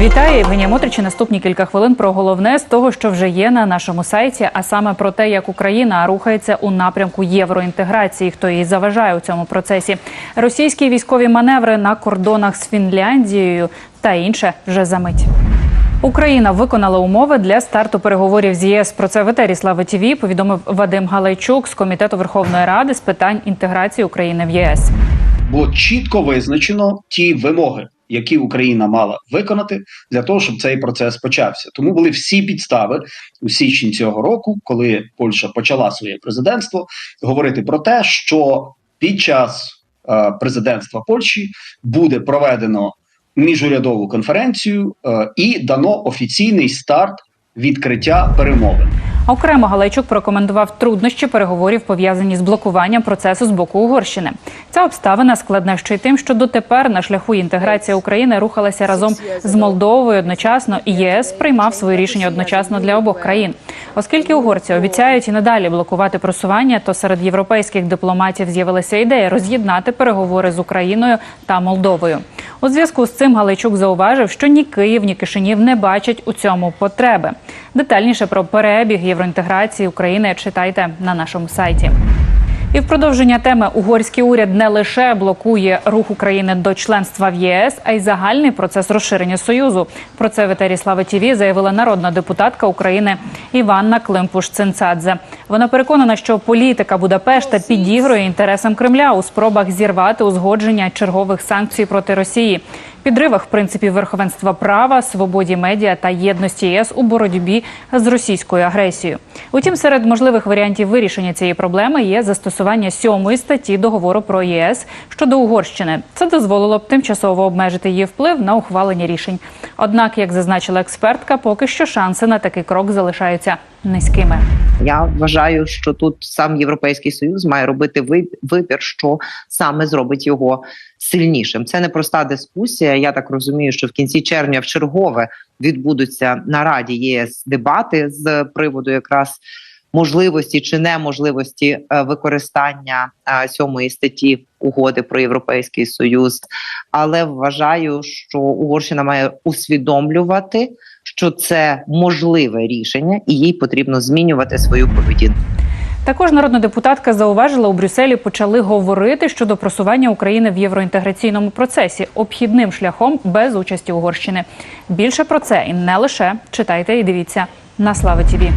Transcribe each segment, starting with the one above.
Вітаю, Євгенія Мотрич. Наступні кілька хвилин про головне з того, що вже є на нашому сайті, а саме про те, як Україна рухається у напрямку євроінтеграції, хто їй заважає у цьому процесі. Російські військові маневри на кордонах з Фінляндією та інше вже за мить. Україна виконала умови для старту переговорів з ЄС. Про це в етері Слави ТІВІ повідомив Вадим Галайчук з комітету Верховної Ради з питань інтеграції України в ЄС. було чітко визначено ті вимоги, які Україна мала виконати для того, щоб цей процес почався. Тому були всі підстави у січні цього року, коли Польща почала своє президентство, говорити про те, що під час е, президентства Польщі буде проведено міжурядову конференцію е, і дано офіційний старт відкриття перемовин. Окремо Галайчук прокоментував труднощі переговорів, пов'язані з блокуванням процесу з боку Угорщини. Ця обставина складна ще й тим, що дотепер на шляху інтеграції України рухалася разом з Молдовою одночасно, і ЄС приймав свої рішення одночасно для обох країн. Оскільки угорці обіцяють і надалі блокувати просування, то серед європейських дипломатів з'явилася ідея роз'єднати переговори з Україною та Молдовою. У зв'язку з цим Галайчук зауважив, що ні Київ, ні Кишинів не бачать у цьому потреби. Детальніше про перебіг євроінтеграції України читайте на нашому сайті. І в продовження теми угорський уряд не лише блокує рух України до членства в ЄС, а й загальний процес розширення союзу. Про це в етері Слави ТІВІ заявила народна депутатка України Іванна Климпуш-Цинцадзе. Вона переконана, що політика Будапешта підігрує інтересам Кремля у спробах зірвати узгодження чергових санкцій проти Росії. Підривах принципів верховенства права, свободі медіа та єдності ЄС у боротьбі з російською агресією. Утім, серед можливих варіантів вирішення цієї проблеми є застосування сьомої статті договору про ЄС щодо Угорщини. Це дозволило б тимчасово обмежити її вплив на ухвалення рішень. Однак, як зазначила експертка, поки що шанси на такий крок залишаються низькими. Я вважаю, що тут сам європейський союз має робити ви- вибір, що саме зробить його сильнішим. Це непроста дискусія. Я так розумію, що в кінці червня в чергове відбудуться на раді ЄС дебати з приводу якраз можливості чи неможливості е, використання е, сьомої статті угоди про європейський союз. Але вважаю, що Угорщина має усвідомлювати, що це можливе рішення, і їй потрібно змінювати свою поведінку. Також народна депутатка зауважила, у Брюсселі почали говорити щодо просування України в євроінтеграційному процесі обхідним шляхом без участі Угорщини. Більше про це і не лише читайте і дивіться на Слави ТІВІ.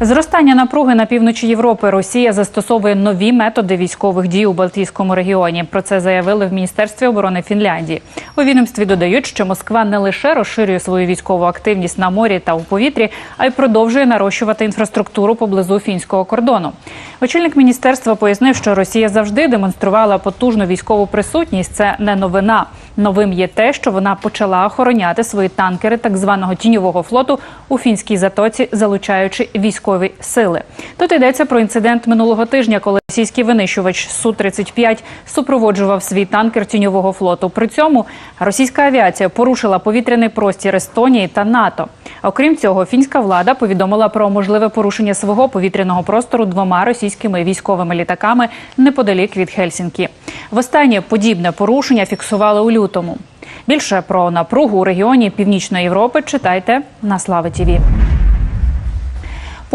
Зростання напруги на півночі Європи Росія застосовує нові методи військових дій у Балтійському регіоні. Про це заявили в міністерстві оборони Фінляндії. У відомстві додають, що Москва не лише розширює свою військову активність на морі та у повітрі, а й продовжує нарощувати інфраструктуру поблизу фінського кордону. Очільник міністерства пояснив, що Росія завжди демонструвала потужну військову присутність. Це не новина. Новим є те, що вона почала охороняти свої танкери так званого тіньового флоту у фінській затоці, залучаючи військові сили. Тут йдеться про інцидент минулого тижня, коли російський винищувач су 35 супроводжував свій танкер тіньового флоту. При цьому російська авіація порушила повітряний простір Естонії та НАТО. Окрім цього, фінська влада повідомила про можливе порушення свого повітряного простору двома російськими військовими літаками неподалік від Хельсінкі. Востаннє подібне порушення фіксували у лютому. Більше про напругу у регіоні Північної Європи читайте на Слави ТІВІ.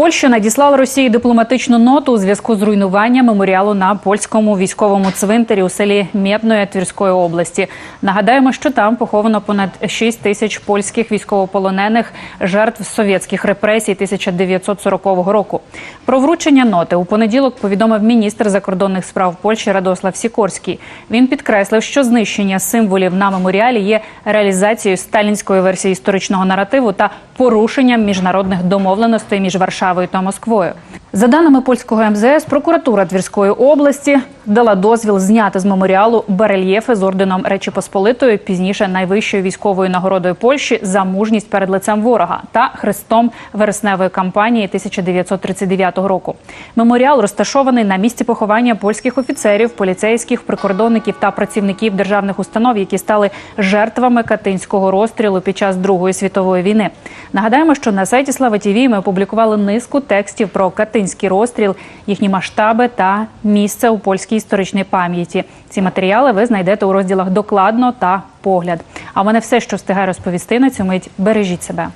Польща надіслала Росії дипломатичну ноту у зв'язку з руйнуванням меморіалу на польському військовому цвинтарі у селі Мєтної Тверської області. Нагадаємо, що там поховано понад 6 тисяч польських військовополонених жертв совєтських репресій 1940 року. Про вручення ноти у понеділок повідомив міністр закордонних справ Польщі Радослав Сікорський. Він підкреслив, що знищення символів на меморіалі є реалізацією сталінської версії історичного наративу та порушенням міжнародних домовленостей між Варшавою та Москвою. За даними польського МЗС, прокуратура Твірської області дала дозвіл зняти з меморіалу барельєфи з орденом Речі Посполитої, пізніше найвищою військовою нагородою Польщі за мужність перед лицем ворога та хрестом вересневої кампанії 1939 року. Меморіал розташований на місці поховання польських офіцерів, поліцейських, прикордонників та працівників державних установ, які стали жертвами катинського розстрілу під час Другої світової війни. Нагадаємо, що на сайті Слава ТІВІ ми опублікували низку текстів про Катинський Хотинський розстріл, їхні масштаби та місце у польській історичній пам'яті. Ці матеріали ви знайдете у розділах докладно та погляд. А в мене все, що встигає розповісти на цю мить. Бережіть себе.